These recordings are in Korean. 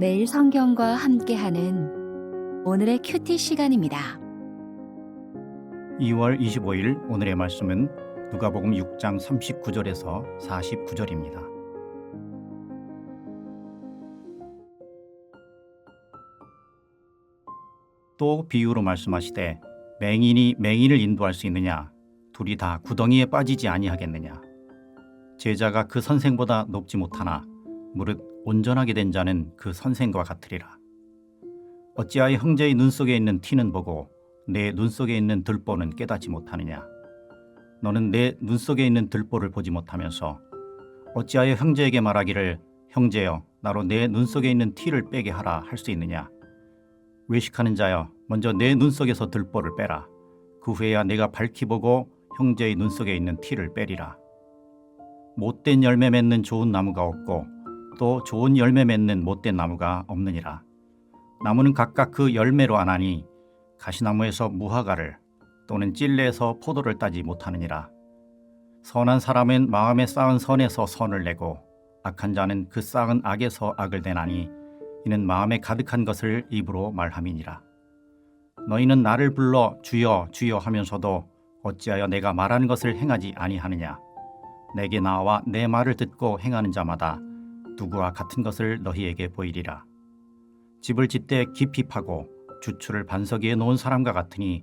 매일 성경과 함께하는 오늘의 큐티 시간입니다. 2월 25일 오늘의 말씀은 누가복음 6장 39절에서 49절입니다. 또 비유로 말씀하시되 맹인이 맹인을 인도할 수 있느냐 둘이 다 구덩이에 빠지지 아니하겠느냐 제자가 그 선생보다 높지 못하나 무릇 온전하게 된 자는 그 선생과 같으리라. 어찌하여 형제의 눈 속에 있는 티는 보고 내 눈 속에 있는 들보는 깨닫지 못하느냐? 너는 내 눈 속에 있는 들보를 보지 못하면서 어찌하여 형제에게 말하기를 형제여 나로 내 눈 속에 있는 티를 빼게 하라 할 수 있느냐? 외식하는 자여 먼저 내 눈 속에서 들보를 빼라. 그 후에야 내가 밝히 보고 형제의 눈 속에 있는 티를 빼리라. 못된 열매 맺는 좋은 나무가 없고 또 좋은 열매 맺는 못된 나무가 없느니라 나무는 각각 그 열매로 아나니 가시나무에서 무화과를 또는 찔레에서 포도를 따지 못하느니라 선한 사람은 마음에 쌓은 선에서 선을 내고 악한 자는 그 쌓은 악에서 악을 내나니 이는 마음에 가득한 것을 입으로 말함이니라. 너희는 나를 불러 주여 주여 하면서도 어찌하여 내가 말하는 것을 행하지 아니하느냐. 내게 나와 내 말을 듣고 행하는 자마다 누구와 같은 것을 너희에게 보이리라. 집을 짓되 깊이 파고 주추를 반석 위에 놓은 사람과 같으니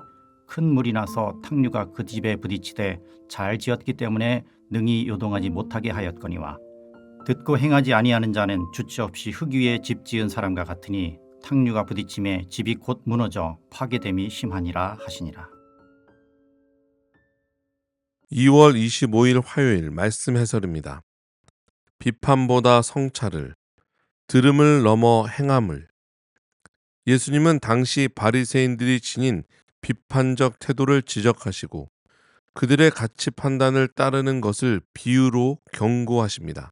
큰 물이 나서 탕류가 그 집에 부딪히되 잘 지었기 때문에 능히 요동하지 못하게 하였거니와 듣고 행하지 아니하는 자는 주치 없이 흙 위에 집 지은 사람과 같으니 탕류가 부딪힘에 집이 곧 무너져 파괴됨이 심하니라 하시니라. 2월 25일 화요일 말씀 해설입니다. 비판보다 성찰을, 들음을 넘어 행함을. 예수님은 당시 바리새인들이 지닌 비판적 태도를 지적하시고 그들의 가치 판단을 따르는 것을 비유로 경고하십니다.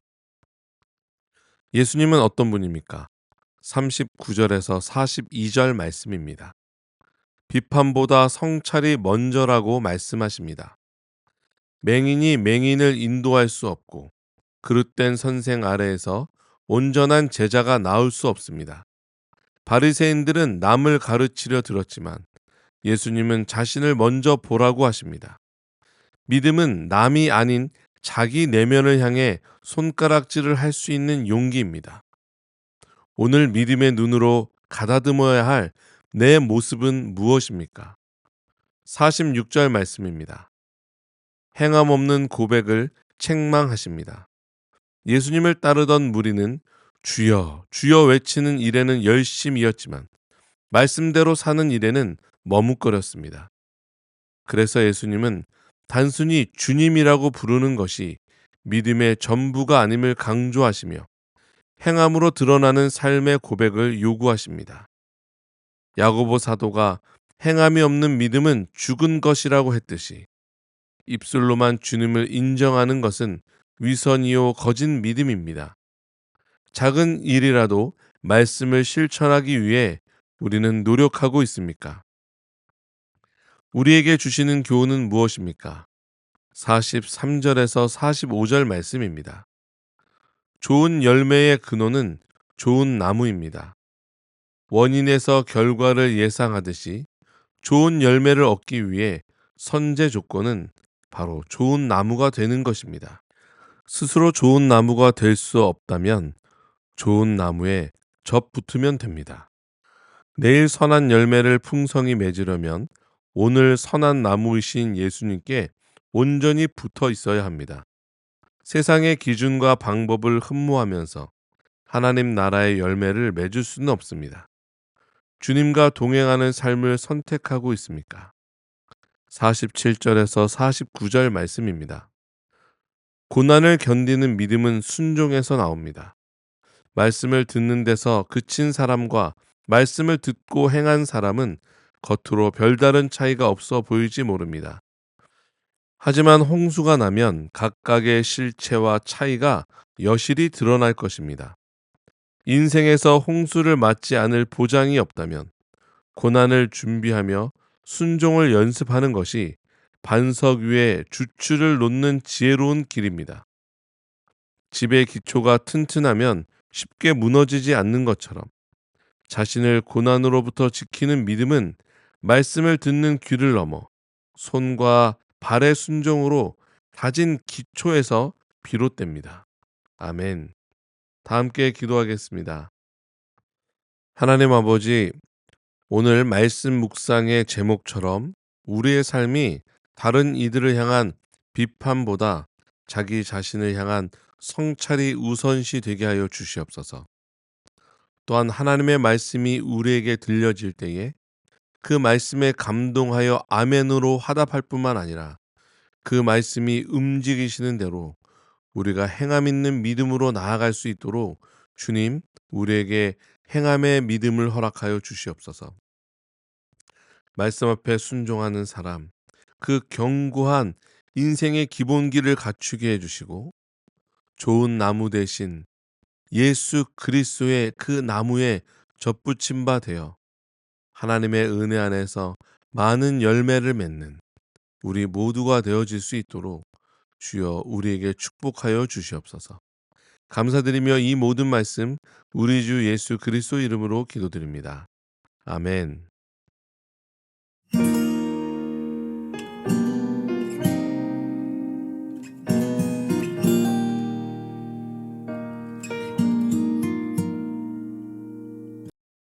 예수님은 어떤 분입니까? 39절에서 42절 말씀입니다. 비판보다 성찰이 먼저라고 말씀하십니다. 맹인이 맹인을 인도할 수 없고 그릇된 선생 아래에서 온전한 제자가 나올 수 없습니다. 바리새인들은 남을 가르치려 들었지만 예수님은 자신을 먼저 보라고 하십니다. 믿음은 남이 아닌 자기 내면을 향해 손가락질을 할 수 있는 용기입니다. 오늘 믿음의 눈으로 가다듬어야 할 내 모습은 무엇입니까? 46절 말씀입니다. 행함 없는 고백을 책망하십니다. 예수님을 따르던 무리는 주여, 주여 외치는 일에는 열심이었지만 말씀대로 사는 일에는 머뭇거렸습니다. 그래서 예수님은 단순히 주님이라고 부르는 것이 믿음의 전부가 아님을 강조하시며 행함으로 드러나는 삶의 고백을 요구하십니다. 야고보 사도가 행함이 없는 믿음은 죽은 것이라고 했듯이 입술로만 주님을 인정하는 것은 위선이요 거짓 믿음입니다. 작은 일이라도 말씀을 실천하기 위해 우리는 노력하고 있습니까? 우리에게 주시는 교훈은 무엇입니까? 43절에서 45절 말씀입니다. 좋은 열매의 근원은 좋은 나무입니다. 원인에서 결과를 예상하듯이 좋은 열매를 얻기 위해 선제 조건은 바로 좋은 나무가 되는 것입니다. 스스로 좋은 나무가 될 수 없다면 좋은 나무에 접 붙으면 됩니다. 내일 선한 열매를 풍성히 맺으려면 오늘 선한 나무이신 예수님께 온전히 붙어 있어야 합니다. 세상의 기준과 방법을 흠모하면서 하나님 나라의 열매를 맺을 수는 없습니다. 주님과 동행하는 삶을 선택하고 있습니까? 47절에서 49절 말씀입니다. 고난을 견디는 믿음은 순종에서 나옵니다. 말씀을 듣는 데서 그친 사람과 말씀을 듣고 행한 사람은 겉으로 별다른 차이가 없어 보일지 모릅니다. 하지만 홍수가 나면 각각의 실체와 차이가 여실히 드러날 것입니다. 인생에서 홍수를 맞지 않을 보장이 없다면 고난을 준비하며 순종을 연습하는 것이 반석 위에 주추를 놓는 지혜로운 길입니다. 집의 기초가 튼튼하면 쉽게 무너지지 않는 것처럼 자신을 고난으로부터 지키는 믿음은 말씀을 듣는 귀를 넘어 손과 발의 순종으로 다진 기초에서 비롯됩니다. 아멘. 다 함께 기도하겠습니다. 하나님 아버지, 오늘 말씀 묵상의 제목처럼 우리의 삶이 다른 이들을 향한 비판보다 자기 자신을 향한 성찰이 우선시 되게 하여 주시옵소서. 또한 하나님의 말씀이 우리에게 들려질 때에 그 말씀에 감동하여 아멘으로 화답할 뿐만 아니라 그 말씀이 움직이시는 대로 우리가 행함 있는 믿음으로 나아갈 수 있도록 주님 우리에게 행함의 믿음을 허락하여 주시옵소서. 말씀 앞에 순종하는 사람, 그 견고한 인생의 기본기를 갖추게 해주시고 좋은 나무 대신 예수 그리스도의 그 나무에 접붙임 바 되어 하나님의 은혜 안에서 많은 열매를 맺는 우리 모두가 되어질 수 있도록 주여 우리에게 축복하여 주시옵소서. 감사드리며 이 모든 말씀 우리 주 예수 그리스도 이름으로 기도드립니다. 아멘.